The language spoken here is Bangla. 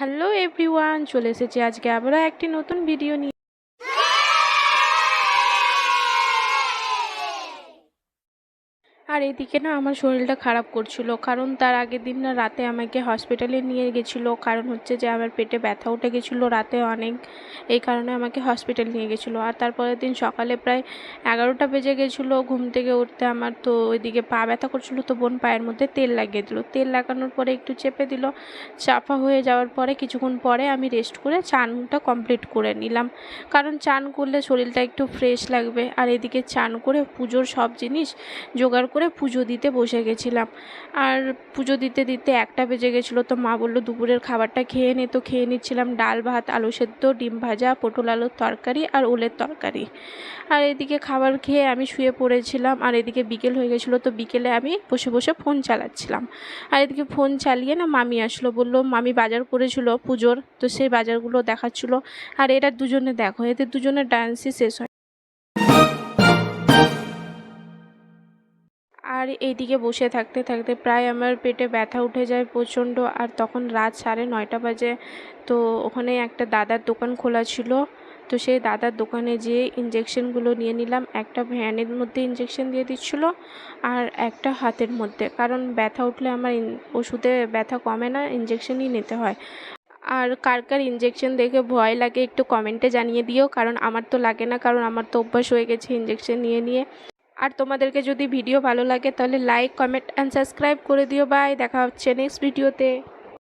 হ্যালো এভরিওয়ান চলে এসেছি আজকে আবারও একটি নতুন ভিডিও নিয়ে। আর এদিকে না আমার শরীরটা খারাপ করছিল, কারণ তার আগের দিন না রাতে আমাকে হসপিটালে নিয়ে গেছিল, কারণ হচ্ছে যে আমার পেটে ব্যথা উঠে গেছিল রাতে অনেক, এই কারণে আমাকে হসপিটাল নিয়ে গেছিল। আর তারপরের দিন সকালে প্রায় এগারোটা বেজে গেছিল ঘুম থেকে উঠতে, আমার তো ওইদিকে পা ব্যথা করছিল তো বোন পায়ের মধ্যে তেল লাগিয়ে দিল। তেল লাগানোর পরে একটু চেপে দিল, চাপা হয়ে যাওয়ার পরে কিছুক্ষণ পরে আমি রেস্ট করে চানটা কমপ্লিট করে নিলাম। কারণ চান করলে শরীরটা একটু ফ্রেশ লাগবে, আর এদিকে চান করে পুজোর সব জিনিস জোগাড় করে পুজো দিতে বসে গেছিলাম। আর পুজো দিতে দিতে একটা বেজে গেছিল তো মা বলল, দুপুরের খাবারটা খেয়ে নে। তো খেয়ে নিচ্ছিলাম ডাল, ভাত, আলু সেদ্ধ, ডিম ভাজা, পটল আলুর তরকারি আর ওলের তরকারি। আর এদিকে খাবার খেয়ে আমি শুয়ে পড়েছিলাম। আর এদিকে বিকেল হয়ে গেছিল তো বিকেলে আমি বসে বসে ফোন চালাচ্ছিলাম। আর এদিকে ফোন চালিয়ে না মামি আসলো, বলল, মামি বাজার করেছিল পুজোর। তো সেই বাজারগুলো দেখাচ্ছিলো। আর এরা দুজনে দেখো, এদের দুজনের ডান্সই শেষ হয় আর এইদিকে বসে থাকতে থাকতে প্রায় আমার পেটে ব্যথা উঠে যায় প্রচণ্ড। আর তখন রাত সাড়ে নয়টা বাজে, তো ওখানে একটা দাদার দোকান খোলা ছিল। তো সেই দাদার দোকানে যেয়ে ইঞ্জেকশনগুলো নিয়ে নিলাম। একটা ভ্যানের মধ্যে ইঞ্জেকশন দিয়ে দিচ্ছিল আর একটা হাতের মধ্যে। কারণ ব্যথা উঠলে আমার ওষুধে ব্যথা কমে না ইঞ্জেকশনই নিতে হয়। আর কার কার ইঞ্জেকশন দেখে ভয় লাগে একটু কমেন্টে জানিয়ে দিও, কারণ আমার তো লাগে না, কারণ আমার তো অভ্যাস হয়ে গেছে ইঞ্জেকশন নিয়ে নিয়ে। আর তোমাদেরকে যদি ভিডিও ভালো লাগে তাহলে লাইক কমেন্ট অ্যান্ড সাবস্ক্রাইব করে দিও। বাই দেখা হচ্ছে নেক্সট ভিডিওতে